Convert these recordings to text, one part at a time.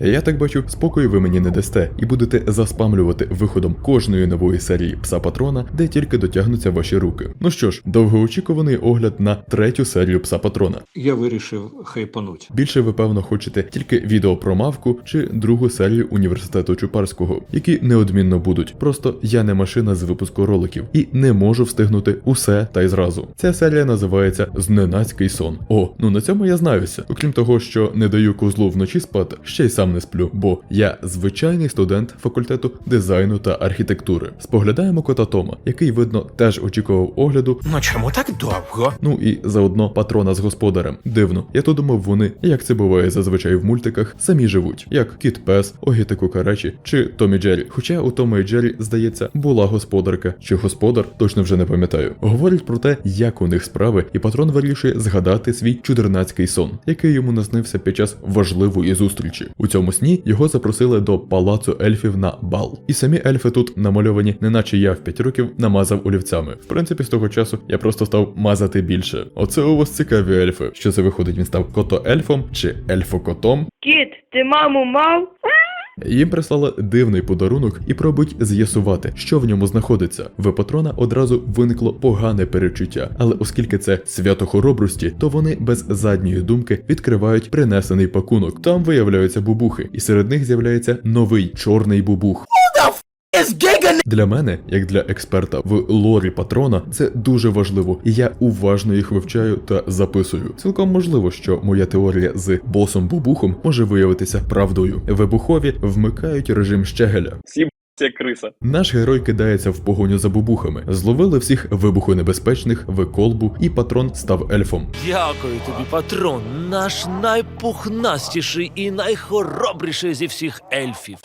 Я так бачу, спокою ви мені не дасте і будете заспамлювати виходом кожної нової серії пса патрона, де тільки дотягнуться ваші руки. Ну що ж, довгоочікуваний огляд на третю серію пса патрона. Я вирішив хайпануть. Більше ви певно хочете тільки відео про мавку чи другу серію університету Чупарського, які неодмінно будуть. Просто я не машина з випуску роликів і не можу встигнути усе та й зразу. Ця серія називається Зненацький сон. О, ну на цьому я знаюся. Окрім того, що не даю козлу вночі спати, ще й сам не сплю, бо я звичайний студент факультету дизайну та архітектури. Споглядаємо кота Тома, який видно теж очікував огляду. Ну чому так довго? Ну і заодно патрона з господарем. Дивно, я то думав, вони, як це буває зазвичай в мультиках, самі живуть, як кіт пес, Огіти Кукаречі чи Томі Джері. Хоча у Тома і Джері, здається, була господарка чи господар, точно вже не пам'ятаю. Говорять про те, як у них справи, і патрон вирішує згадати свій чудернацький сон, який йому наснився під час важливої зустрічі. У цьому сні його запросили до палацу ельфів на бал. І самі ельфи тут намальовані, неначе я в 5 років намазав олівцями. В принципі, з того часу я просто став мазати більше. Оце у вас цікаві ельфи. Що це виходить, він став кото-ельфом чи ельфокотом? Кіт, ти маму мав? Їм прислали дивний подарунок і пробують з'ясувати, що в ньому знаходиться. В патрона одразу виникло погане перечуття, але оскільки це свято хоробрості, то вони без задньої думки відкривають принесений пакунок. Там виявляються бубухи, і серед них з'являється новий чорний бубух. Для мене, як для експерта в лорі патрона, це дуже важливо, і я уважно їх вивчаю та записую. Цілком можливо, що моя теорія з босом Бубухом може виявитися правдою. Вибухові вмикають режим щегеля. Це криса. Наш герой кидається в погоню за бубухами. Зловили всіх вибухонебезпечних в колбу, і патрон став ельфом. Дякую тобі, патрон, наш найпухнастіший і найхоробріший зі всіх ельфів.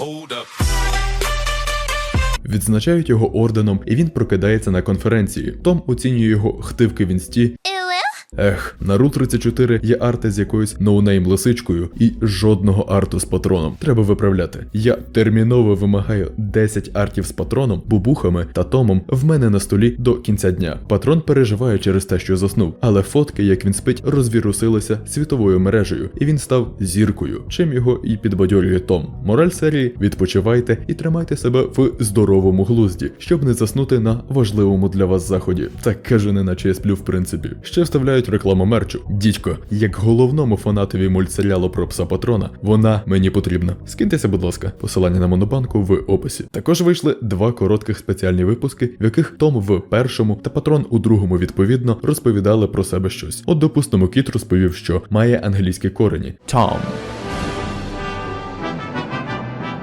Відзначають його орденом, і він прокидається на конференції. Том оцінює його хтивки в інсті. Ех, на Ру 34 є арти з якоюсь ноунейм лисичкою і жодного арту з патроном. Треба виправляти. Я терміново вимагаю 10 артів з патроном, бубухами та томом в мене на столі до кінця дня. Патрон переживає через те, що заснув, але фотки, як він спить, розвірусилися світовою мережею, і він став зіркою, чим його і підбадьорює Том. Мораль серії: відпочивайте і тримайте себе в здоровому глузді, щоб не заснути на важливому для вас заході. Так каже, неначе я сплю в принципі. Ще вставляють рекламу мерчу. Дідько, як головному фанатові мультсеріалу про пса патрона, вона мені потрібна. Скиньтеся, будь ласка, посилання на монобанку в описі. Також вийшли два коротких спеціальні випуски, в яких Том в першому та патрон у другому відповідно розповідали про себе щось. От, допустимо, кіт розповів, що має англійські корені. Том.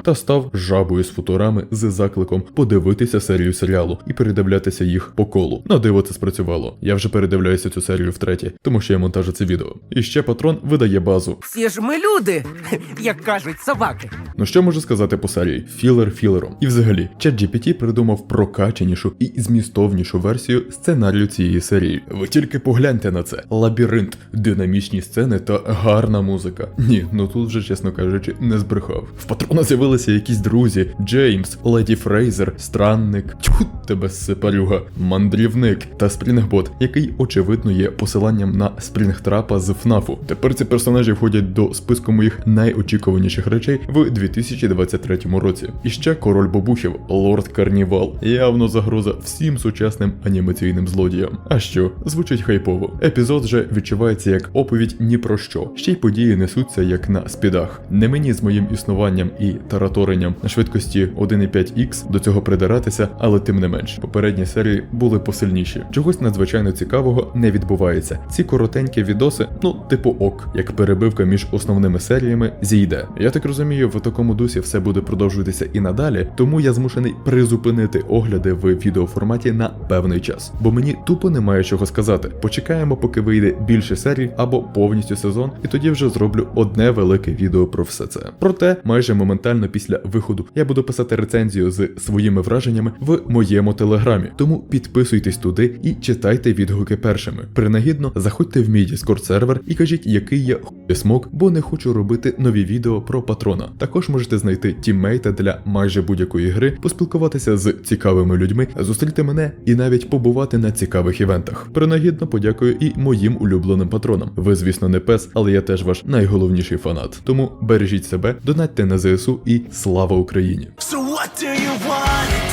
Та став жабою з футурами з закликом подивитися серію серіалу і передивлятися їх по колу. На диво це спрацювало. Я вже передивляюся цю серію втретє, тому що я монтажу це відео. І ще патрон видає базу. Всі ж ми люди, як кажуть собаки. Ну що можу сказати по серії? Філер філером. І взагалі, ChatGPT придумав прокачанішу і змістовнішу версію сценарію цієї серії. Ви тільки погляньте на це: лабіринт, динамічні сцени та гарна музика. Ні, ну тут вже, чесно кажучи, не збрехав. В патрона з'явилися якісь друзі: Джеймс, Леді Фрейзер, Странник, тьху тебе сепарюга, мандрівник та Спрінгбот, який очевидно є посиланням на Спрінгтрапа з ФНАФу. Тепер ці персонажі входять до списку моїх найочікуваніших речей в 2023 році. І ще король бобухів, лорд Карнівал, явно загроза всім сучасним анімаційним злодіям. А що, звучить хайпово. Епізод же відчувається як оповідь ні про що. Ще й події несуться як на спідах. Не мені з моїм існуванням і тараторенням на швидкості 1,5х до цього придиратися, але тим не менш, попередні серії були посильніші. Чогось надзвичайно цікавого не відбувається. Ці коротенькі відоси, ну, типу ок, як перебивка між основними серіями, зійде. Я так розумію, в такому дусі все буде продовжуватися і надалі, тому я змушений призупинити огляди в відеоформаті на певний час, бо мені тупо немає чого сказати. Почекаємо, поки вийде більше серій або повністю сезон, і тоді вже зроблю одне велике відео про все це. Проте майже моментально після виходу я буду писати рецензію з своїми враженнями в моєму телеграмі. Тому підписуйтесь туди і читайте відгуки першими. Принагідно заходьте в мій Discord сервер і кажіть, який я смок, бо не хочу робити нові відео про патрона. Також можете знайти тіммейта для майже будь-якої гри, поспілкуватися з цікавими людьми, зустріти мене і навіть побувати на цікавих івентах. Принагідно подякую і моїм улюбленим патронам. Ви, звісно, не пес, але я теж ваш найголовніший фанат. Тому бережіть себе, донатьте на ЗСУ і слава Україні! So what do you want?